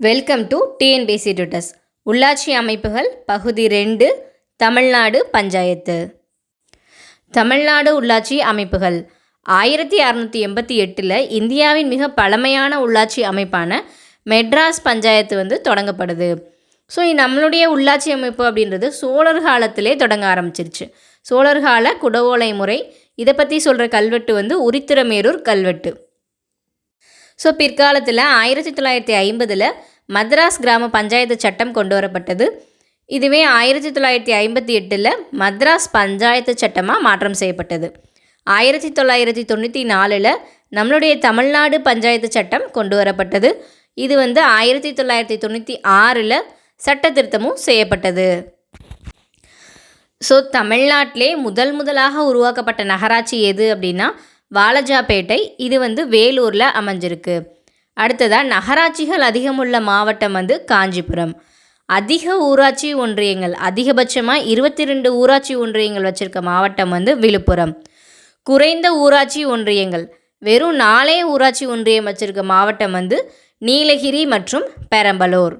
Welcome to TNPSC டுடஸ் உள்ளாட்சி அமைப்புகள் பகுதி ரெண்டு தமிழ்நாடு பஞ்சாயத்து. தமிழ்நாடு உள்ளாட்சி அமைப்புகள். ஆயிரத்தி அறநூற்றி எண்பத்தி எட்டில் இந்தியாவின் மிக பழமையான உள்ளாட்சி அமைப்பான மெட்ராஸ் பஞ்சாயத்து வந்து தொடங்கப்படுது. ஸோ நம்மளுடைய உள்ளாட்சி அமைப்பு அப்படின்றது சோழர் காலத்திலே தொடங்க ஆரம்பிச்சிருச்சு. சோழர் கால குடவோலை முறை இதை பற்றி சொல்கிற கல்வெட்டு வந்து உரித்திரமேரூர் கல்வெட்டு. ஸோ பிற்காலத்தில் ஆயிரத்தி தொள்ளாயிரத்தி ஐம்பதில் மத்ராஸ் கிராம பஞ்சாயத்து சட்டம் கொண்டு வரப்பட்டது. இதுவே ஆயிரத்தி தொள்ளாயிரத்தி ஐம்பத்தி எட்டில் மத்ராஸ் பஞ்சாயத்து சட்டமாக மாற்றம் செய்யப்பட்டது. ஆயிரத்தி தொள்ளாயிரத்தி தொண்ணூற்றி நாலில் நம்மளுடைய தமிழ்நாடு பஞ்சாயத்து சட்டம் கொண்டு வரப்பட்டது. இது வந்து ஆயிரத்தி தொள்ளாயிரத்தி தொண்ணூற்றி ஆறில் சட்ட திருத்தமும் செய்யப்பட்டது. ஸோ தமிழ்நாட்டிலே முதல் முதலாக உருவாக்கப்பட்ட நகராட்சி எது அப்படின்னா வாலஜாபேட்டை இது வந்து வேலூரில் அமைஞ்சிருக்கு. அடுத்ததாக நகராட்சிகள் அதிகமுள்ள மாவட்டம் வந்து காஞ்சிபுரம். அதிக ஊராட்சி ஒன்றியங்கள் அதிகபட்சமாக இருபத்தி ரெண்டு ஊராட்சி ஒன்றியங்கள் வச்சுருக்க மாவட்டம் வந்து விழுப்புரம். குறைந்த ஊராட்சி ஒன்றியங்கள் வெறும் நாலே ஊராட்சி ஒன்றியம் வச்சுருக்க மாவட்டம் வந்து நீலகிரி மற்றும் பெரம்பலூர்.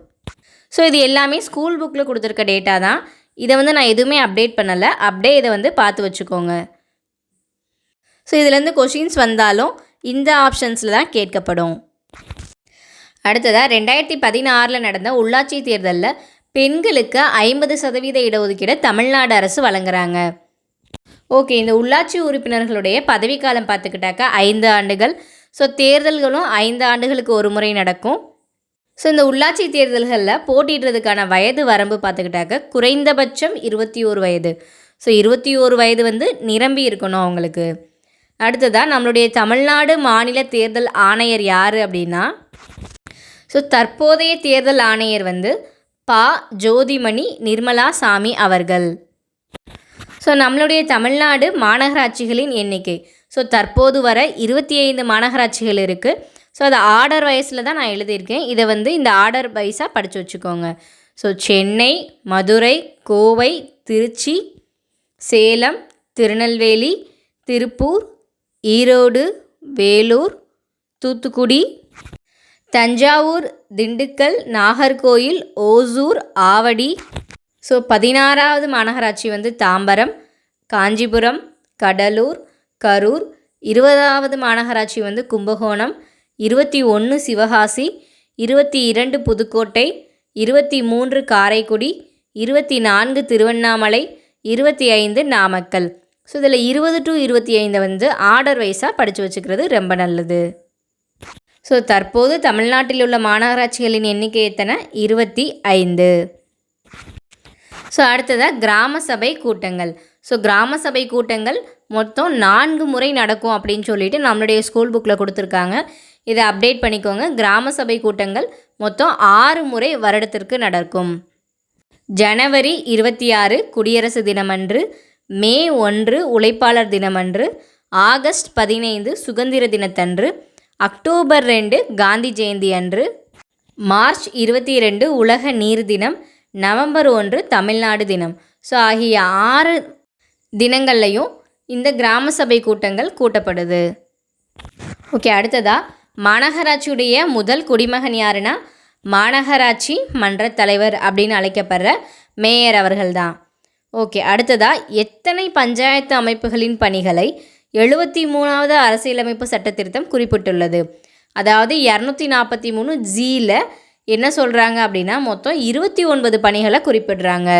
ஸோ இது எல்லாமே ஸ்கூல் புக்கில் கொடுத்துருக்க டேட்டா தான். இதை வந்து நான் எதுவுமே அப்டேட் பண்ணலை. அப்படியே இதை வந்து பார்த்து வச்சுக்கோங்க. ஸோ இதுலேருந்து கொஷின்ஸ் வந்தாலும் இந்த ஆப்ஷன்ஸில் தான் கேட்கப்படும். அடுத்ததாக ரெண்டாயிரத்தி பதினாறில் நடந்த உள்ளாட்சி தேர்தலில் பெண்களுக்கு ஐம்பது சதவீத இடஒதுக்கீடை தமிழ்நாடு அரசு வழங்குறாங்க. ஓகே இந்த உள்ளாட்சி உறுப்பினர்களுடைய பதவிக்காலம் பார்த்துக்கிட்டாக்கா ஐந்து ஆண்டுகள். ஸோ தேர்தல்களும் ஐந்து ஆண்டுகளுக்கு ஒரு முறை நடக்கும். ஸோ இந்த உள்ளாட்சி தேர்தல்களில் போட்டிடுறதுக்கான வயது வரம்பு பார்த்துக்கிட்டாக்க குறைந்தபட்சம் இருபத்தி ஓரு வயது. ஸோ இருபத்தி ஓரு வயது வந்து நிரம்பி இருக்கணும் அவங்களுக்கு. அடுத்ததாக நம்மளுடைய தமிழ்நாடு மாநில தேர்தல் ஆணையர் யார் அப்படின்னா? ஸோ தற்போதைய தேர்தல் ஆணையர் வந்து பா. ஜோதிமணி நிர்மலா சாமி அவர்கள். ஸோ நம்மளுடைய தமிழ்நாடு மாநகராட்சிகளின் எண்ணிக்கை. ஸோ தற்போது வர இருபத்தி ஐந்து மாநகராட்சிகள் இருக்குது ஸோ அது ஆர்டர் வயசில் தான் நான் எழுதியிருக்கேன். இதை வந்து இந்த ஆர்டர் வைஸாக படித்து வச்சுக்கோங்க. ஸோ சென்னை மதுரை கோவை திருச்சி சேலம் திருநெல்வேலி திருப்பூர் ஈரோடு வேலூர் தூத்துக்குடி தஞ்சாவூர் திண்டுக்கல் நாகர்கோயில் ஓசூர் ஆவடி. ஸோ பதினாறாவது மாநகராட்சி வந்து தாம்பரம் காஞ்சிபுரம் கடலூர் கரூர். இருபதாவது மாநகராட்சி வந்து கும்பகோணம் இருபத்தி ஒன்று சிவகாசி இருபத்தி இரண்டு புதுக்கோட்டை இருபத்தி மூன்று காரைக்குடி இருபத்தி நான்கு திருவண்ணாமலை இருபத்தி ஐந்து நாமக்கல். ஸோ இதில் இருபது டு இருபத்தி ஐந்து வந்து ஆர்டர் வைஸாக படித்து வச்சுக்கிறது ரொம்ப நல்லது. ஸோ தற்போது தமிழ்நாட்டில் உள்ள மாநகராட்சிகளின் எண்ணிக்கை எத்தனை? இருபத்தி ஐந்து. ஸோ அடுத்ததாக கிராம சபை கூட்டங்கள். ஸோ கிராம சபை கூட்டங்கள் மொத்தம் நான்கு முறை நடக்கும் அப்படின்னு சொல்லிட்டு நம்மளுடைய ஸ்கூல் புக்கில் கொடுத்துருக்காங்க. இதை அப்டேட் பண்ணிக்கோங்க. கிராம சபை கூட்டங்கள் மொத்தம் ஆறு முறை வருடத்திற்கு நடக்கும். ஜனவரி இருபத்தி ஆறு குடியரசு தினமன்று மே ஒன்று உழைப்பாளர் தினமன்று ஆகஸ்ட் பதினைந்து சுதந்திர தினத்தன்று அக்டோபர் ரெண்டு காந்தி ஜெயந்தி அன்று மார்ச் இருபத்தி ரெண்டு உலக நீர் தினம் நவம்பர் ஒன்று தமிழ்நாடு தினம். ஸோ ஆகிய ஆறு தினங்கள்லையும் இந்த கிராம சபை கூட்டங்கள் கூட்டப்படுது. ஓகே அடுத்ததாக மாநகராட்சியுடைய முதல் குடிமகன் யாருன்னா மாநகராட்சி மன்ற தலைவர் அப்படின்னு அழைக்கப்படுற மேயர் அவர்கள் தான் ஓகே அடுத்ததாக எத்தனை பஞ்சாயத்து அமைப்புகளின் பணிகளை எழுபத்தி மூணாவது அரசியலமைப்பு சட்ட திருத்தம் குறிப்பிட்டுள்ளது? அதாவது இரநூத்தி நாற்பத்தி மூணு ஜியில் என்ன சொல்கிறாங்க அப்படின்னா மொத்தம் இருபத்தி ஒன்பது பணிகளை குறிப்பிடுறாங்க.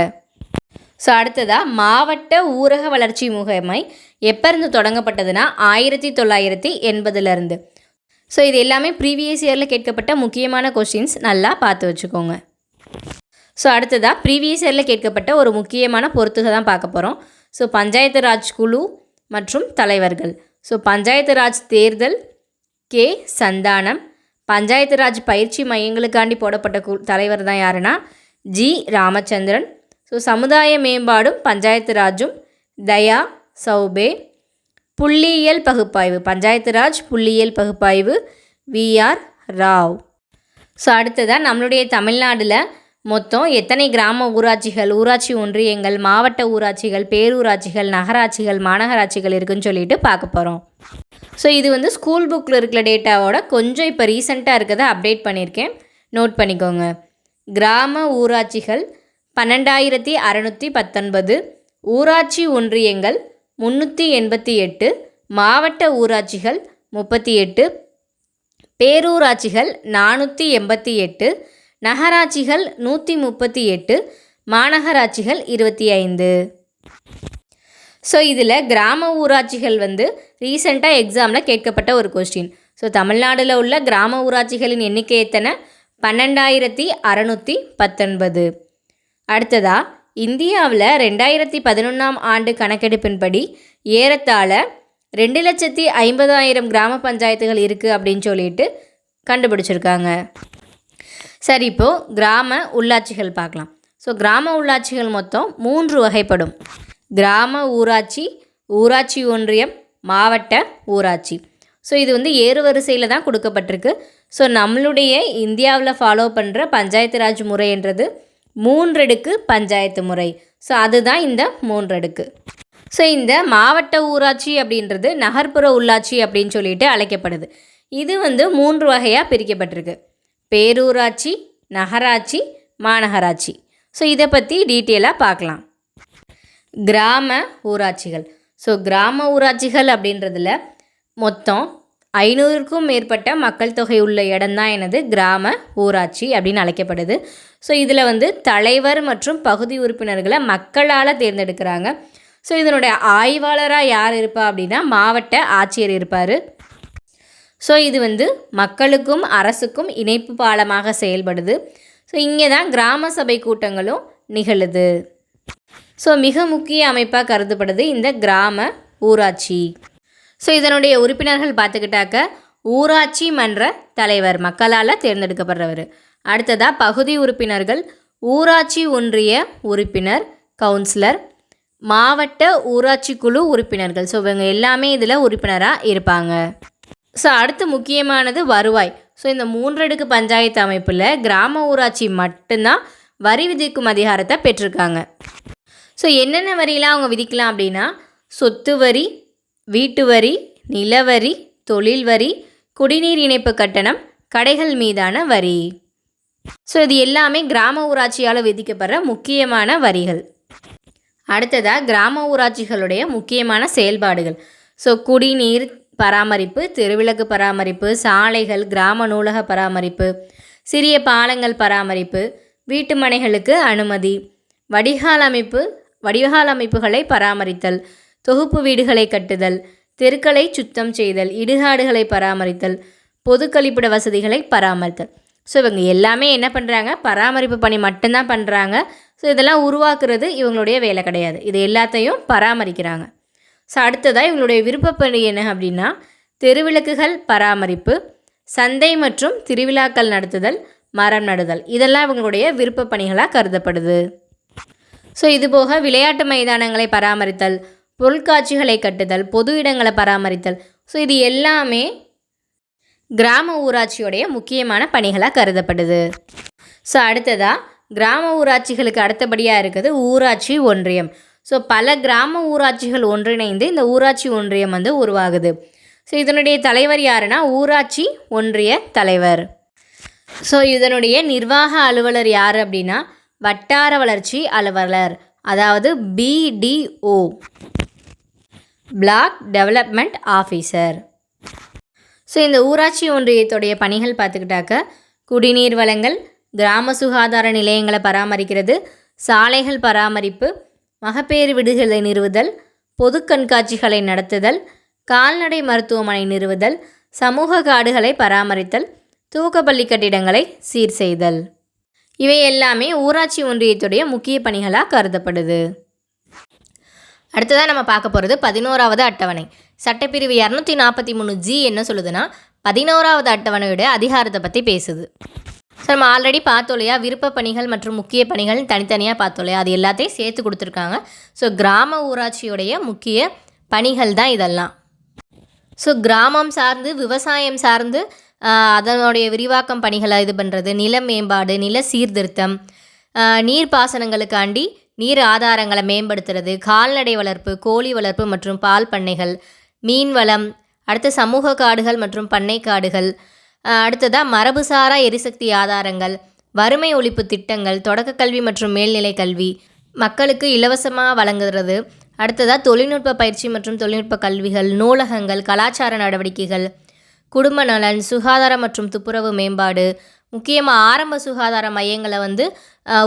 ஸோ அடுத்ததாக மாவட்ட ஊரக வளர்ச்சி முகமை எப்போருந்து தொடங்கப்பட்டதுன்னா ஆயிரத்தி தொள்ளாயிரத்தி எண்பதுலேருந்து ஸோ இது எல்லாமே ப்ரீவியஸ் இயரில் கேட்கப்பட்ட முக்கியமான கொஷின்ஸ் நல்லா பார்த்து வச்சுக்கோங்க. ஸோ அடுத்ததாக ப்ரீவியஸ் இயரில் கேட்கப்பட்ட ஒரு முக்கியமான பொறுத்துக தான் பார்க்க போகிறோம் ஸோ பஞ்சாயத்து ராஜ் குழு மற்றும் தலைவர்கள். ஸோ பஞ்சாயத்து ராஜ் தேர்தல் கே. சந்தானம். பஞ்சாயத்து ராஜ் பயிற்சி மையங்களுக்காண்டி போடப்பட்ட கு தலைவர் தான் யாருன்னா ஜி. ராமச்சந்திரன். ஸோ சமுதாய மேம்பாடும் பஞ்சாயத்து ராஜும் தயா சௌபே. புள்ளியியல் பகுப்பாய்வு பஞ்சாயத்து ராஜ் புள்ளியியல் பகுப்பாய்வு விஆர் ராவ். ஸோ அடுத்ததாக நம்மளுடைய தமிழ்நாட்டில் மொத்தம் எத்தனை கிராம ஊராட்சிகள்? ஊராட்சி ஒன்றியங்கள் மாவட்ட ஊராட்சிகள் பேரூராட்சிகள் நகராட்சிகள் மாநகராட்சிகள் இருக்குன்னு சொல்லிட்டு பார்க்க போகிறோம் ஸோ இது வந்து ஸ்கூல் புக்கில் இருக்கிற டேட்டாவோட கொஞ்சம் இப்போ ரீசெண்டாக இருக்கிறத அப்டேட் பண்ணியிருக்கேன் நோட் பண்ணிக்கோங்க. கிராம ஊராட்சிகள் பன்னெண்டாயிரத்தி அறநூற்றி பத்தொன்பது ஊராட்சி ஒன்றியங்கள் முந்நூற்றி எண்பத்தி எட்டு மாவட்ட ஊராட்சிகள் முப்பத்தி எட்டு பேரூராட்சிகள் நானூற்றி எண்பத்தி எட்டு நகராட்சிகள் நூற்றி முப்பத்தி எட்டு மாநகராட்சிகள் இருபத்தி ஐந்து. ஸோ இதில் கிராம ஊராட்சிகள் வந்து ரீசெண்டாக எக்ஸாமில் கேட்கப்பட்ட ஒரு கொஸ்டின் ஸோ தமிழ்நாட்டில் உள்ள கிராம ஊராட்சிகளின் எண்ணிக்கை எத்தனை? பன்னெண்டாயிரத்தி அறநூற்றி பத்தொன்பது. அடுத்ததா இந்தியாவில் ரெண்டாயிரத்தி பதினொன்றாம் ஆண்டு கணக்கெடுப்பின்படி ஏறத்தாழ ரெண்டு லட்சத்தி ஐம்பதாயிரம் கிராம பஞ்சாயத்துகள் இருக்குது அப்படின்னு சொல்லிட்டு கண்டுபிடிச்சிருக்காங்க. சரி இப்போது கிராம உள்ளாட்சிகள் பார்க்கலாம். ஸோ கிராம உள்ளாட்சிகள் மொத்தம் மூன்று வகைப்படும். கிராம ஊராட்சி ஊராட்சி ஒன்றியம் மாவட்ட ஊராட்சி. ஸோ இது வந்து ஏறு வரிசையில் தான் கொடுக்கப்பட்டிருக்கு. ஸோ நம்மளுடைய இந்தியாவில் ஃபாலோ பண்ணுற பஞ்சாயத்து ராஜ் முறைன்றது மூன்றடுக்கு பஞ்சாயத்து முறை. ஸோ அதுதான் இந்த மூன்றடுக்கு. ஸோ இந்த மாவட்ட ஊராட்சி அப்படின்றது நகர்ப்புற உள்ளாட்சி அப்படின்னு சொல்லிட்டு அழைக்கப்படுது. இது வந்து மூன்று வகையாக பிரிக்கப்பட்டிருக்கு. பேரூராட்சி நகராட்சி மாநகராட்சி. ஸோ இதை பற்றி டீட்டெயிலாக பார்க்கலாம். கிராம ஊராட்சிகள். ஸோ கிராம ஊராட்சிகள் அப்படின்றதுல மொத்தம் ஐநூறுக்கும் மேற்பட்ட மக்கள் தொகை உள்ள இடம்தான் எனது கிராம ஊராட்சி அப்படின்னு அழைக்கப்படுது. ஸோ இதில் வந்து தலைவர் மற்றும் பகுதி உறுப்பினர்களை மக்களால் தேர்ந்தெடுக்கிறாங்க. ஸோ இதனுடைய ஆய்வாளராக யார் இருப்பா அப்படின்னா மாவட்ட ஆட்சியர் இருப்பார். ஸோ இது வந்து மக்களுக்கும் அரசுக்கும் இணைப்பு பாலமாக செயல்படுது. ஸோ இங்கே தான் கிராம சபை கூட்டங்களும் நிகழுது. ஸோ மிக முக்கிய அமைப்பாக கருதப்படுது இந்த கிராம ஊராட்சி. ஸோ இதனுடைய உறுப்பினர்கள் பார்த்துக்கிட்டாக்க ஊராட்சி மன்ற தலைவர் மக்களால் தேர்ந்தெடுக்கப்படுறவர். அடுத்ததாக பகுதி உறுப்பினர்கள் ஊராட்சி ஒன்றிய உறுப்பினர் கவுன்சிலர் மாவட்ட ஊராட்சி குழு உறுப்பினர்கள். ஸோ இவங்க எல்லாமே இதில் உறுப்பினராக இருப்பாங்க. ஸோ அடுத்து முக்கியமானது வருவாய். ஸோ இந்த மூன்றடுக்கு பஞ்சாயத்து அமைப்பில் கிராம ஊராட்சி மட்டும்தான் வரி விதிக்கும் அதிகாரத்தை பெற்றிருக்காங்க. ஸோ என்னென்ன வரியெலாம் அவங்க விதிக்கலாம் அப்படின்னா சொத்து வரி வீட்டு வரி நிலவரி தொழில் வரி குடிநீர் இணைப்பு கட்டணம் கடைகள் மீதான வரி. ஸோ இது எல்லாமே கிராம ஊராட்சியால் விதிக்கப்படுற முக்கியமான வரிகள். அடுத்ததாக கிராம ஊராட்சிகளுடைய முக்கியமான செயல்பாடுகள். ஸோ குடிநீர் பராமரிப்பு தெருவிளக்கு பராமரிப்பு சாலைகள் கிராம நூலக பராமரிப்பு சிறிய பாலங்கள் பராமரிப்பு வீட்டு மனைகளுக்கு அனுமதி வடிகால் அமைப்பு வடிகால் அமைப்புகளை பராமரித்தல் தொகுப்பு வீடுகளை கட்டுதல் தெருக்களை சுத்தம் செய்தல் இடுகாடுகளை பராமரித்தல் பொது கழிப்பிட வசதிகளை பராமரித்தல். ஸோ இவங்க எல்லாமே என்ன பண்ணுறாங்க பராமரிப்பு பணி மட்டும்தான் பண்ணுறாங்க ஸோ இதெல்லாம் உருவாக்குறது இவங்களுடைய வேலை கிடையாது. இது எல்லாத்தையும் பராமரிக்கிறாங்க. ஸோ அடுத்ததாக இவங்களுடைய விருப்பப்படி என்ன அப்படின்னா தெருவிளக்குகள் பராமரிப்பு சந்தை மற்றும் திருவிழாக்கள் நடத்துதல் மரம் நடுதல். இதெல்லாம் இவங்களுடைய விருப்ப பணிகளாக கருதப்படுது. ஸோ இதுபோக விளையாட்டு மைதானங்களை பராமரித்தல் பொருட்காட்சிகளை கட்டுதல் பொது இடங்களை பராமரித்தல். ஸோ இது எல்லாமே கிராம ஊராட்சியோடைய முக்கியமான பணிகளாக கருதப்படுது. ஸோ அடுத்ததாக கிராம ஊராட்சிகளுக்கு அடுத்தபடியாக இருக்குது ஊராட்சி ஒன்றியம். ஸோ பல கிராம ஊராட்சிகள் ஒன்றிணைந்து இந்த ஊராட்சி ஒன்றியம் வந்து உருவாகுது. ஸோ இதனுடைய தலைவர் யாருன்னா? ஊராட்சி ஒன்றிய தலைவர். ஸோ இதனுடைய நிர்வாக அலுவலர் யார் அப்படின்னா? வட்டார வளர்ச்சி அலுவலர் அதாவது BDO block development officer so இந்த ஊராட்சி ஒன்றியத்துடைய பணிகள் பார்த்துக்கிட்டாக்க குடிநீர் வளங்கள் கிராம சுகாதார நிலையங்களை பராமரிக்கிறது சாலைகள் பராமரிப்பு மகப்பேறு விடுகளை நிறுவுதல் பொது கண்காட்சிகளை நடத்துதல் கால்நடை மருத்துவமனை நிறுவுதல் சமூக காடுகளை பராமரித்தல் தூக்கப்பள்ளி கட்டிடங்களை சீர் செய்தல். இவை எல்லாமே ஊராட்சி ஒன்றியத்துடைய முக்கிய பணிகளாக கருதப்படுது. அடுத்ததாக நம்ம பார்க்க போகிறது பதினோராவது அட்டவணை. சட்டப்பிரிவு இரநூத்தி நாற்பத்தி மூணு ஜி என்ன சொல்லுதுன்னா பதினோராவது அட்டவணையுடைய அதிகாரத்தை பற்றி பேசுது. ஸோ நம்ம ஆல்ரெடி பார்த்தோம் இல்லையா? விருப்ப பணிகள் மற்றும் முக்கிய பணிகள் தனித்தனியாக பார்த்தோம் இல்லையா? அது எல்லாத்தையும் சேர்த்து கொடுத்துருக்காங்க. ஸோ கிராம ஊராட்சியுடைய முக்கிய பணிகள் தான் இதெல்லாம். ஸோ கிராமம் சார்ந்து விவசாயம் சார்ந்து அதனுடைய விரிவாக்கம் பணிகளை இது பண்ணுறது நில மேம்பாடு நில சீர்திருத்தம் நீர்ப்பாசனங்களுக்காண்டி நீர் ஆதாரங்களை மேம்படுத்துறது கால்நடை வளர்ப்பு கோழி வளர்ப்பு மற்றும் பால் பண்ணைகள் மீன் வளம் அடுத்து சமூக காடுகள் மற்றும் பண்ணை காடுகள் அடுத்ததாக மரபுசாரா எரிசக்தி ஆதாரங்கள் வறுமை ஒழிப்பு திட்டங்கள் தொடக்க கல்வி மற்றும் மேல்நிலை கல்வி மக்களுக்கு இலவசமாக வழங்குறது. அடுத்ததாக தொழில்நுட்ப பயிற்சி மற்றும் தொழில்நுட்ப கல்விகள் நூலகங்கள் கலாச்சார நடவடிக்கைகள் குடும்ப நலன் சுகாதாரம் மற்றும் துப்புரவு மேம்பாடு முக்கியமாக ஆரம்ப சுகாதார மையங்களை வந்து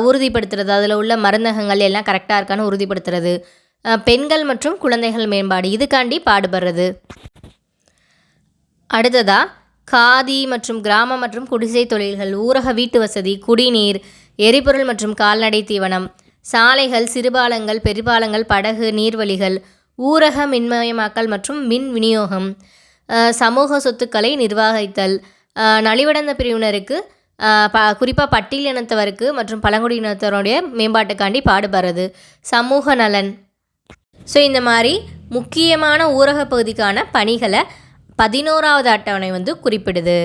உறுதிப்படுத்துறது. அதில் உள்ள மருந்தகங்கள் எல்லாம் கரெக்டாக இருக்கான்னு உறுதிப்படுத்துறது. பெண்கள் மற்றும் குழந்தைகள் மேம்பாடு இதுக்காண்டி பாடுபடுறது. அடுத்ததாக காதி மற்றும் கிராம மற்றும் குடிசை தொழில்கள் ஊரக வீட்டு வசதி குடிநீர் எரிபொருள் மற்றும் கால்நடை தீவனம் சாலைகள் சிறுபாலங்கள் பெருபாலங்கள் படகு நீர்வழிகள் ஊரக மின்மயமாக்கல் மற்றும் மின் விநியோகம் சமூக சொத்துக்களை நிர்வகித்தல் நலிவடைந்த பிரிவினருக்கு ப குறிப்பாக பட்டியல் இனத்தவருக்கு மற்றும் பழங்குடியினத்தவருடைய மேம்பாட்டுக்காண்டி பாடுபடுறது. சமூக நலன். ஸோ இந்த மாதிரி முக்கியமான ஊரக பகுதிக்கான பணிகளை பதினோராவது அட்டவணை வந்து குறிப்பிடுது.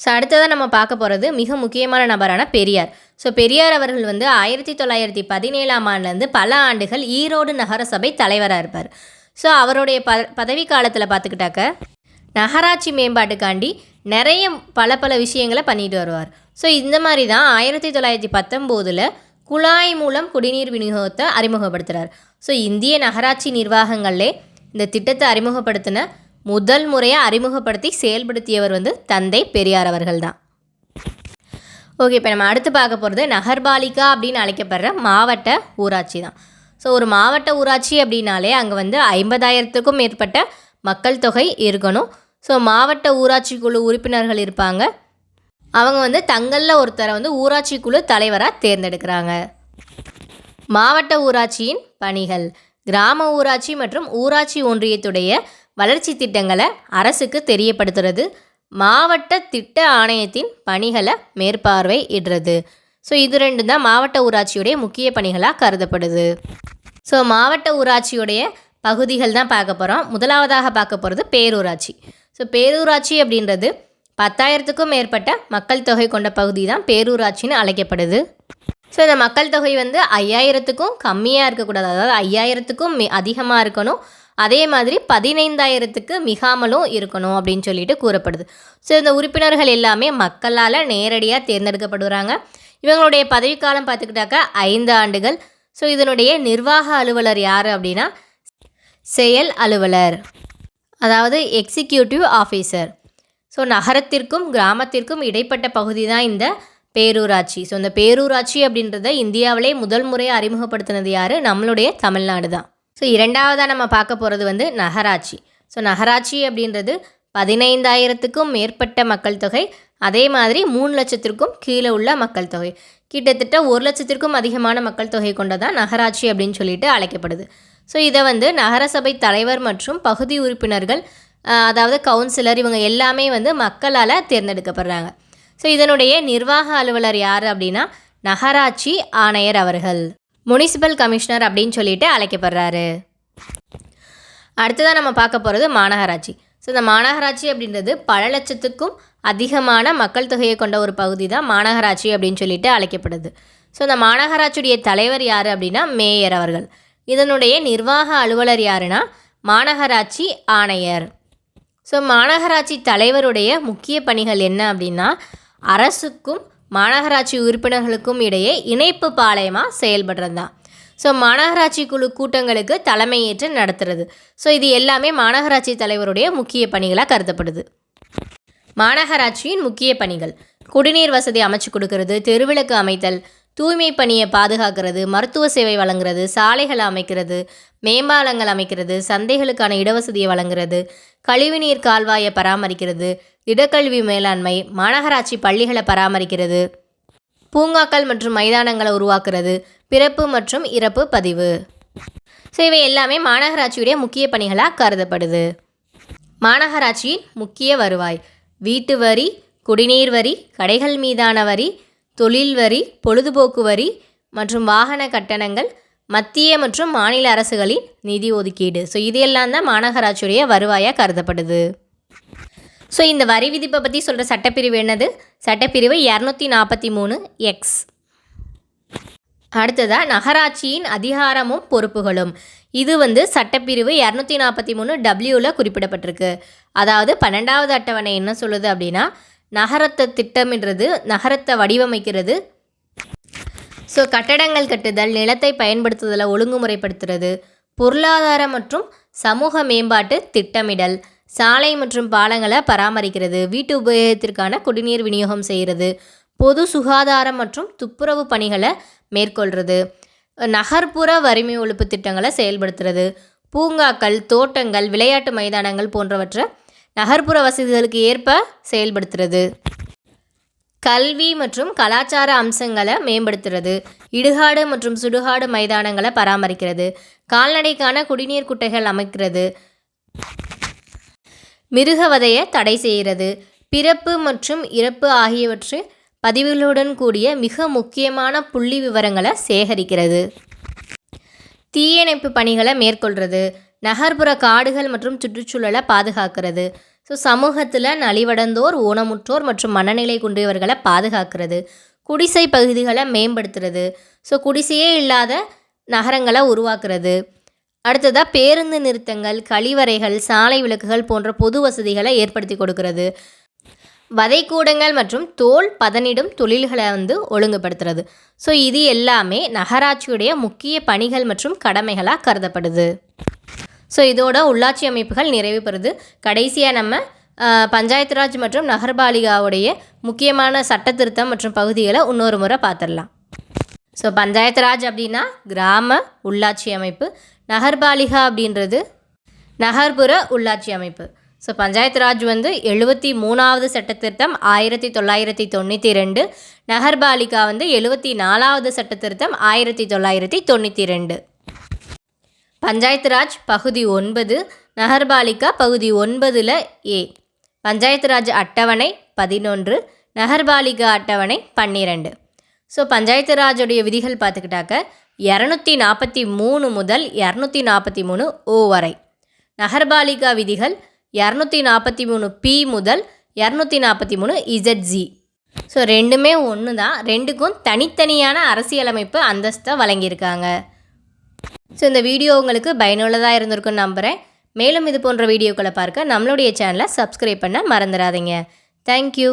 ஸோ அடுத்ததாக நம்ம பார்க்க போகிறது மிக முக்கியமான நபரான பெரியார். ஸோ பெரியார் அவர்கள் வந்து ஆயிரத்தி தொள்ளாயிரத்தி பதினேழாம் ஆண்டுலேருந்து பல ஆண்டுகள் ஈரோடு நகரசபை தலைவராக இருப்பார். ஸோ அவருடைய ப பதவி காலத்தில் பார்த்துக்கிட்டாக்க நகராட்சி மேம்பாட்டுக்காண்டி நிறைய பல பல விஷயங்களை பண்ணிட்டு வருவார். ஸோ இந்த மாதிரி தான் ஆயிரத்தி தொள்ளாயிரத்தி பத்தொம்போதில் குழாய் மூலம் குடிநீர் விநியோகத்தை அறிமுகப்படுத்துகிறார் ஸோ இந்திய நகராட்சி நிர்வாகங்களே இந்த திட்டத்தை அறிமுகப்படுத்தின முதல் முறையாக அறிமுகப்படுத்தி செயல்படுத்தியவர் வந்து தந்தை பெரியார் அவர்கள் தான் ஓகே இப்போ நம்ம அடுத்து பார்க்க போகிறது நகர்பாலிகா அப்படின்னு அழைக்கப்படுற மாவட்ட ஊராட்சி தான். ஸோ ஒரு மாவட்ட ஊராட்சி அப்படின்னாலே அங்கே வந்து ஐம்பதாயிரத்துக்கும் மேற்பட்ட மக்கள் தொகை இருக்கணும். ஸோ மாவட்ட ஊராட்சி குழு உறுப்பினர்கள் இருப்பாங்க. அவங்க வந்து தங்களில் ஒருத்தரை வந்து ஊராட்சி குழு தலைவராக தேர்ந்தெடுக்கிறாங்க. மாவட்ட ஊராட்சியின் பணிகள் கிராம ஊராட்சி மற்றும் ஊராட்சி ஒன்றியத்துடைய வளர்ச்சி திட்டங்களை அரசுக்கு தெரியப்படுத்துறது மாவட்ட திட்ட ஆணையத்தின் பணிகளை மேற்பார்வை இடுறது ஸோ இது ரெண்டு தான் மாவட்ட ஊராட்சியுடைய முக்கிய பணிகளாக கருதப்படுது. ஸோ மாவட்ட ஊராட்சியுடைய பகுதிகள் தான் பார்க்க போகிறோம் முதலாவதாக பார்க்க போகிறது பேரூராட்சி. ஸோ பேரூராட்சி அப்படின்றது பத்தாயிரத்துக்கும் மேற்பட்ட மக்கள் தொகை கொண்ட பகுதி தான் பேரூராட்சின்னு அழைக்கப்படுது. ஸோ இந்த மக்கள் தொகை வந்து ஐயாயிரத்துக்கும் கம்மியாக இருக்கக்கூடாது. அதாவது ஐயாயிரத்துக்கும் அதிகமாக இருக்கணும். அதே மாதிரி பதினைந்தாயிரத்துக்கு மிகாமலும் இருக்கணும் அப்படின்னு சொல்லிட்டு கூறப்படுது. ஸோ இந்த உறுப்பினர்கள் எல்லாமே மக்களால் நேரடியாக தேர்ந்தெடுக்கப்படுறாங்க. இவங்களுடைய பதவிக்காலம் பார்த்துக்கிட்டாக்கா ஐந்து ஆண்டுகள். ஸோ இதனுடைய நிர்வாக அலுவலர் யார் அப்படின்னா? செயல் அலுவலர். அதாவது எக்ஸிக்யூட்டிவ் ஆஃபீஸர் ஸோ நகரத்திற்கும் கிராமத்திற்கும் இடைப்பட்ட பகுதி தான் இந்த பேரூராட்சி. ஸோ இந்த பேரூராட்சி அப்படின்றத இந்தியாவிலே முதல் முறையாக அறிமுகப்படுத்தினது யார்? நம்மளுடைய தமிழ்நாடு தான். ஸோ இரண்டாவதாக நம்ம பார்க்க போகிறது வந்து நகராட்சி. ஸோ நகராட்சி அப்படின்றது பதினைந்தாயிரத்துக்கும் மேற்பட்ட மக்கள் தொகை. அதே மாதிரி மூணு லட்சத்திற்கும் கீழே உள்ள மக்கள் தொகை. கிட்டத்தட்ட ஒரு லட்சத்திற்கும் அதிகமான மக்கள் தொகை கொண்டதான் நகராட்சி அப்படின்னு சொல்லிட்டு அழைக்கப்படுது. ஸோ இதை வந்து நகரசபை தலைவர் மற்றும் பகுதி உறுப்பினர்கள் அதாவது கவுன்சிலர் இவங்க எல்லாமே வந்து மக்களால் தேர்ந்தெடுக்கப்படுறாங்க. ஸோ இதனுடைய நிர்வாக அலுவலர் யார் அப்படின்னா நகராட்சி ஆணையர் அவர்கள். முனிசிபல் கமிஷனர் அப்படின்னு சொல்லிட்டு அழைக்கப்படுறாரு. அடுத்ததாக நம்ம பார்க்க போகிறது மாநகராட்சி. ஸோ இந்த மாநகராட்சி அப்படின்றது பல லட்சத்துக்கும் அதிகமான மக்கள் தொகையை கொண்ட ஒரு பகுதி தான் மாநகராட்சி அப்படின்னு சொல்லிட்டு அழைக்கப்படுது. ஸோ இந்த மாநகராட்சியுடைய தலைவர் யார் அப்படின்னா மேயர் அவர்கள். இதனுடைய நிர்வாக அலுவலர் யாருன்னா மாநகராட்சி ஆணையர். ஸோ மாநகராட்சி தலைவருடைய முக்கிய பணிகள் என்ன அப்படின்னா அரசுக்கும் மாநகராட்சி உறுப்பினர்களுக்கும் இடையே இணைப்பு பாளையமாக செயல்படுறது? தான் ஸோ மாநகராட்சி குழு கூட்டங்களுக்கு தலைமையேற்று நடத்துறது. ஸோ இது எல்லாமே மாநகராட்சி தலைவருடைய முக்கிய பணிகளாக கருதப்படுது. மாநகராட்சியின் முக்கிய பணிகள். குடிநீர் வசதி அமைச்சு கொடுக்கறது தெருவிளக்கு அமைத்தல் தூய்மை பணியை பாதுகாக்கிறது மருத்துவ சேவை வழங்குறது சாலைகளை அமைக்கிறது மேம்பாலங்கள் அமைக்கிறது சந்தைகளுக்கான இடவசதியை வழங்குறது கழிவுநீர் கால்வாயை பராமரிக்கிறது திடக்கல்வி மேலாண்மை மாநகராட்சி பள்ளிகளை பராமரிக்கிறது பூங்காக்கள் மற்றும் மைதானங்களை உருவாக்குறது பிறப்பு மற்றும் இறப்பு பதிவு. ஸோ இவை எல்லாமே மாநகராட்சியுடைய முக்கிய பணிகளாக கருதப்படுது. மாநகராட்சியின் முக்கிய வருவாய் வீட்டு வரி குடிநீர் வரி கடைகள் மீதான வரி தொழில் வரி பொழுதுபோக்கு வரி மற்றும் வாகன கட்டணங்கள் மத்திய மற்றும் மாநில அரசுகளின் நிதி ஒதுக்கீடு. ஸோ இது எல்லாம் தான் மாநகராட்சியுடைய வருவாயாக கருதப்படுது. ஸோ இந்த வரி விதிப்பை பற்றி சொல்கிற சட்டப்பிரிவு என்னது? சட்டப்பிரிவு இரநூத்தி நாற்பத்தி மூணு எக்ஸ் அடுத்ததாக நகராட்சியின் அதிகாரமும் பொறுப்புகளும். இது வந்து சட்டப்பிரிவு இரநூத்தி நாற்பத்தி மூணு டபிள்யூவில் குறிப்பிடப்பட்டிருக்கு. அதாவது பன்னெண்டாவது அட்டவணை என்ன சொல்லுது அப்படின்னா நகரத்தை திட்டமிடுறது நகரத்தை வடிவமைக்கிறது. ஸோ கட்டடங்கள் கட்டுதல் நிலத்தை பயன்படுத்துதலை ஒழுங்குமுறைப்படுத்துறது பொருளாதார மற்றும் சமூக மேம்பாட்டு திட்டமிடல் சாலை மற்றும் பாலங்களை பராமரிக்கிறது வீட்டு உபயோகத்திற்கான குடிநீர் விநியோகம் செய்கிறது பொது சுகாதாரம் மற்றும் துப்புரவு பணிகளை மேற்கொள்கிறது நகர்ப்புற வறுமை ஒழிப்பு திட்டங்களை செயல்படுத்துறது பூங்காக்கள் தோட்டங்கள் விளையாட்டு மைதானங்கள் போன்றவற்றை நகர்ப்புற வசதிகளுக்கு ஏற்ப செயல்படுத்துறது. கல்வி மற்றும் கலாச்சார அம்சங்களை மேம்படுத்துறது. இடுகாடு மற்றும் சுடுகாடு மைதானங்களை பராமரிக்கிறது. கால்நடைக்கான குடிநீர் குட்டைகள் அமைக்கிறது. மிருகவதையை தடை செய்கிறது. பிறப்பு மற்றும் இறப்பு ஆகியவற்றை பதிவுகளுடன் கூடிய மிக முக்கியமான புள்ளி விவரங்களை சேகரிக்கிறது. தீயணைப்பு பணிகளை மேற்கொள்கிறது நகர்ப்புற காடுகள் மற்றும் சுற்றுச்சூழலை பாதுகாக்கிறது. ஸோ சமூகத்தில் நலிவடைந்தோர் ஊனமுற்றோர் மற்றும் மனநிலை குன்றியவர்களை பாதுகாக்கிறது. குடிசை பகுதிகளை மேம்படுத்துறது. ஸோ குடிசையே இல்லாத நகரங்களை உருவாக்குறது. அடுத்ததாக பேருந்து நிறுத்தங்கள் கழிவறைகள் சாலை விளக்குகள் போன்ற பொது வசதிகளை ஏற்படுத்தி கொடுக்கிறது. வதைக்கூடங்கள் மற்றும் தோல் பதனிடும் தொழில்களை வந்து ஒழுங்குபடுத்துறது. ஸோ இது எல்லாமே நகராட்சியுடைய முக்கிய பணிகள் மற்றும் கடமைகளாக கருதப்படுது. ஸோ இதோட உள்ளாட்சி அமைப்புகள் நிறைவு பெறுது. கடைசியாக நம்ம பஞ்சாயத்து ராஜ் மற்றும் நகர்பாலிகாவுடைய முக்கியமான சட்ட திருத்தம் மற்றும் பகுதிகளை இன்னொரு முறை பார்த்துடலாம். ஸோ பஞ்சாயத்து ராஜ் அப்படின்னா கிராம உள்ளாட்சி அமைப்பு. நகர்பாலிகா அப்படின்றது நகர்ப்புற உள்ளாட்சி அமைப்பு. ஸோ பஞ்சாயத்து ராஜ் வந்து எழுபத்தி மூணாவது சட்டத்திருத்தம் ஆயிரத்தி தொள்ளாயிரத்தி தொண்ணூற்றி ரெண்டு. நகர்பாலிகா வந்து எழுபத்தி நாலாவது சட்டத்திருத்தம் ஆயிரத்தி தொள்ளாயிரத்தி தொண்ணூற்றி ரெண்டு. பஞ்சாயத்து ராஜ் பகுதி ஒன்பது நகர்பாலிகா பகுதி ஒன்பதில் ஏ. பஞ்சாயத்து ராஜ் அட்டவணை பதினொன்று நகர்பாலிகா அட்டவணை பன்னிரெண்டு. ஸோ பஞ்சாயத்து ராஜுடைய விதிகள் பார்த்துக்கிட்டாக்க இரநூத்தி நாற்பத்தி மூணு முதல் இரநூத்தி நாற்பத்தி மூணு ஓ வரை. நகர்பாலிகா விதிகள் இரநூத்தி நாற்பத்தி மூணு பி முதல் இரநூத்தி நாற்பத்தி மூணு இசட்ஜி ஸோ ரெண்டுமே ஒன்று தான் ரெண்டுக்கும் தனித்தனியான அரசியலமைப்பு அந்தஸ்தை வழங்கியிருக்காங்க. ஸோ இந்த வீடியோ உங்களுக்கு பயனுள்ளதாக இருந்திருக்கும்னு நம்புகிறேன் மேலும் இது போன்ற வீடியோக்களை பார்க்க நம்மளுடைய சேனலை சப்ஸ்கிரைப் பண்ண மறந்துடாதீங்க. தேங்க்யூ